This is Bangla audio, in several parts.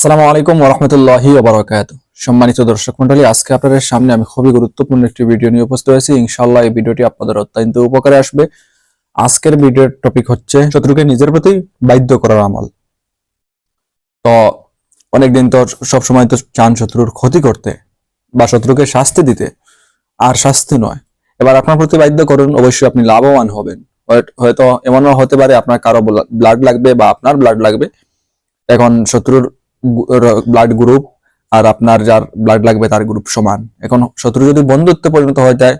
আসসালামু আলাইকুম ওরহমতুল্লাহি ওবরাকাত সম্মানিত দর্শক মন্ডলী আজকে আপনাদের সামনে আমি খুবই গুরুত্বপূর্ণ একটি ভিডিও নিয়ে উপস্থিত হয়েছি। ইনশাআল্লাহ এই ভিডিওটি আপনাদের অত্যন্ত উপকারে আসবে। আজকের ভিডিওর টপিক হচ্ছে শত্রুকে নিজের প্রতি বাধ্য করার আমল। তো অনেকদিন তো সব সময় তো চান শত্রুর ক্ষতি করতে বা শত্রুকে শাস্তি দিতে, আর শাস্তি নয়। এবার আপনার প্রতি বাধ্য করুন, অবশ্যই আপনি লাভবান হবেন। হয়তো এমনও হতে পারে আপনার কারও ব্লাড লাগবে বা আপনার ব্লাড লাগবে। এখন শত্রুর ব্লাড গ্রুপ আর আপনার যার ব্লাড লাগবে তার গ্রুপ সমান। এখন শত্রু যদি বন্ধুত্বে পরিণত হয়ে যায়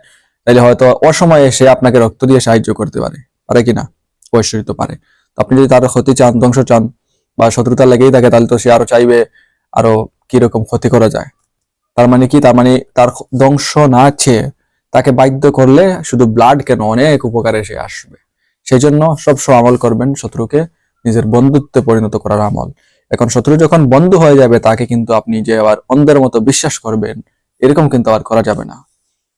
তাহলে হয়তো অসময়ে এসে আপনাকে রক্ত দিয়ে সাহায্য করতে পারে। পারে কিনা অবশ্যই পারে। তো আপনি যদি তার ক্ষতি চান, ধ্বংস চান বা শত্রুতা লেগেই থাকে, তাহলে তো সে আরও চাইবে আরও কীরকম ক্ষতি করা যায়। তার মানে কি? তার মানে তার ধ্বংস না চেয়ে তাকে বাধ্য করলে শুধু ব্লাড কেন? অনেক উপকারে সে আসবে। সেই জন্য সবসময় আমল করবেন শত্রুকে নিজের বন্ধুত্বে পরিণত করার আমল। এখন শত্রু যখন বন্ধু হয়ে যাবে, তাকে কিন্তু আপনি যে আবার অন্ধের মতো বিশ্বাস করবেন, এরকম কিন্তু আর করা যাবে না।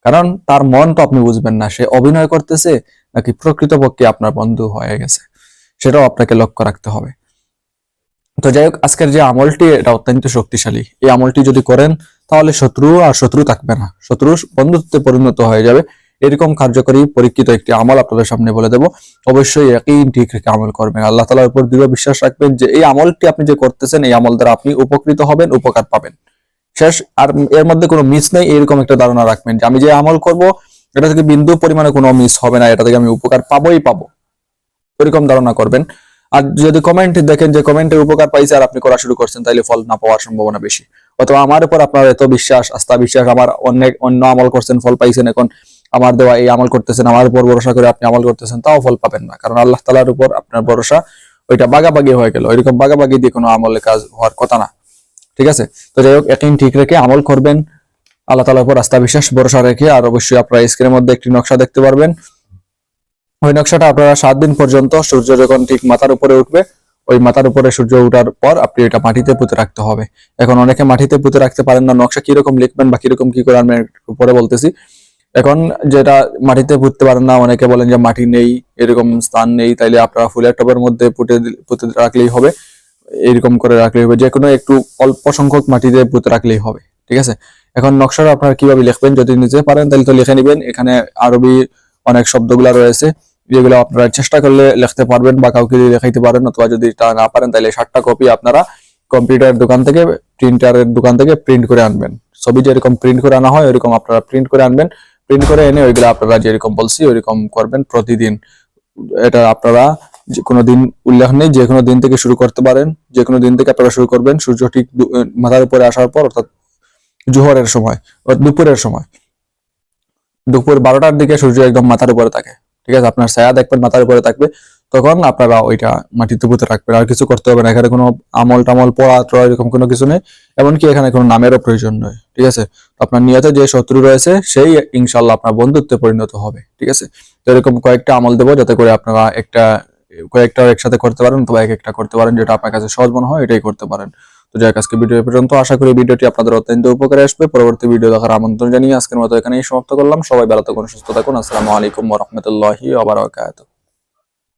কারণ তার মন তো আপনি বুঝবেন না, সে অভিনয় করতেছে নাকি প্রকৃতপক্ষে আপনার বন্ধু হয়ে গেছে, সেটাও আপনাকে লক্ষ্য রাখতে হবে। তো যাই হোক, আজকের যে আমলটি, এটা অত্যন্ত শক্তিশালী। এই আমলটি যদি করেন, তাহলে শত্রু আর শত্রু থাকবে না। শত্রু বন্ধুত্বে পরিণত হয়ে যাবে। এরকম কার্যকরী পরীক্ষিত একটি আমল আপনাদের সামনে বলে দেব। অবশ্যই একই ঠিক রেখে আমল করবেন। আল্লাহ তালার উপর দৃঢ় বিশ্বাস রাখবেন যে এই আমলটি আপনি যে করতেছেন, এই আমল দ্বারা আপনি উপকৃত হবেন, উপকার পাবেন। শেষ, আর এর মধ্যে কোনো মিস নেই, এরকম একটা ধারণা রাখবেন যে আমি যে আমল করব, এটা থেকে বিন্দু পরিমাণে কোনো মিস হবে না, এটা থেকে আমি উপকার পাবোই পাবো। এরকম ধারণা করবেন। আর যদি কমেন্ট দেখেন যে কমেন্টের উপকার পাইছে আর আপনি করা শুরু করছেন, তাহলে ফল না পাওয়ার সম্ভাবনা বেশি। অথবা আমার উপর আপনার এত বিশ্বাস, আস্থা বিশ্বাস, আমার অনেক অন্য আমল করছেন, ফল পাইছেন এখন আমার দেওয়া এই আমল করতেছেন, আমার উপর ভরসা করে আপনি আমল করতেছেন, তাও ফল পাবেন না। কারণ আল্লাহ তালার উপর আপনার ভরসা ওইটা বাগাবাগি হয়ে গেল। এরকম বাগাবাগি দিয়ে কোনো আমলে কাজ হওয়ার কথা না। ঠিক আছে? তো যাই হোক, একদিন ঠিক রেখে আমল করবেন। আল্লাহ তালার উপর আস্থা বিশ্বাস, ভরসা রেখে আর অবশ্যই আপনারা স্ক্রিনের মধ্যে একটি নকশা দেখতে পারবেন। ওই নকশাটা আপনারা সাত দিন পর্যন্ত সূর্য যখন ঠিক মাথার উপরে উঠবে, ওই মাথার উপরে সূর্য উঠার পর আপনি এটা মাটিতে পুঁতে রাখতে হবে। এখন অনেকে মাটিতে পুঁতে রাখতে পারেন না। নকশা কীরকম লিখবেন বা কীরকম কি করে আমি একটু পরে বলতেছি। এখন যেটা মাটিতে পুঁততে পারেন না, অনেকে বলেন যে মাটি নেই, এরকম স্থান নেই, তাইলে আপনারা ফুলের টবের মধ্যে পুঁতে পুঁতে রাখলেই হবে। এরকম করে রাখলেই হবে যে কোনো একটু অল্প সংখ্যক মাটিতে পুঁতে রাখলেই হবে, ঠিক আছে? এখন নকশাটা আপনারা কীভাবে লিখবেন যদি নিতে পারেন তাহলে তো লিখে নেবেন। এখানে আরবি অনেক শব্দগুলা রয়েছে, যেগুলো আপনারা চেষ্টা করলে লিখতে পারবেন বা কাউকে দিয়ে লেখাইতে পারেন অথবা যদি তা না পারেন তাহলে সাতটা কপি আপনারা কম্পিউটার দোকান থেকে, প্রিন্টারের দোকান থেকে প্রিন্ট করে আনবেন। ছবি যেরকম প্রিন্ট করে আনা হয় ওইরকম আপনারা প্রিন্ট করে আনবেন। প্রিন্ট করে এনে ওইগুলো আপনারা যেরকম বলছি ওইরকম করবেন প্রতিদিন। এটা আপনারা যে কোনো দিন উল্লেখ নেই যে কোনো দিন থেকে শুরু করতে পারেন যে কোনো দিন থেকে আপনারা শুরু করবেন, সূর্য ঠিক মাথার উপরে আসার পর অর্থাৎ জোহরের সময় দুপুরের সময়। দুপুর বারোটার দিকে সূর্য একদম মাথার উপরে থাকে, ঠিক আছে? আপনার ছায়া দেখবেন মাথার উপরে থাকবে। তখন আপনারা ওইটা মাটিতে পুঁতে রাখবেন। আর কিছু করতে হবে না। এখানে কোনো আমল টামল, পড়া টড়া এরকম কোনো কিছু নেই। এমনকি এখানে কোনো নামেরও প্রয়োজন নয়। ঠিক আছে? আপনার নিয়তে যে শত্রু রয়েছে, সেই ইনশাল্লাহ আপনার বন্ধুত্বে পরিণত হবে। ঠিক আছে? তো এরকম কয়েকটা আমল দেবো যাতে করে আপনারা একটা, কয়েকটা একসাথে করতে পারেন অথবা এক একটা করতে পারেন। যেটা আপনার কাছে সহজ মনে হয়, এটাই করতে পারেন। তো যাই আজকে ভিডিও পর্যন্ত। আশা করি ভিডিওটি আপনাদের অত্যন্ত উপকারে আসবে। পরবর্তী ভিডিও দেখার আমন্ত্রণ জানিয়ে আজকের মতো এখানেই সমাপ্ত করলাম। সবাই ভালো থাকুন, সুস্থ থাকুন। আসসালামু আলাইকুম রাহমাতুল্লাহি বারাকাতুহু।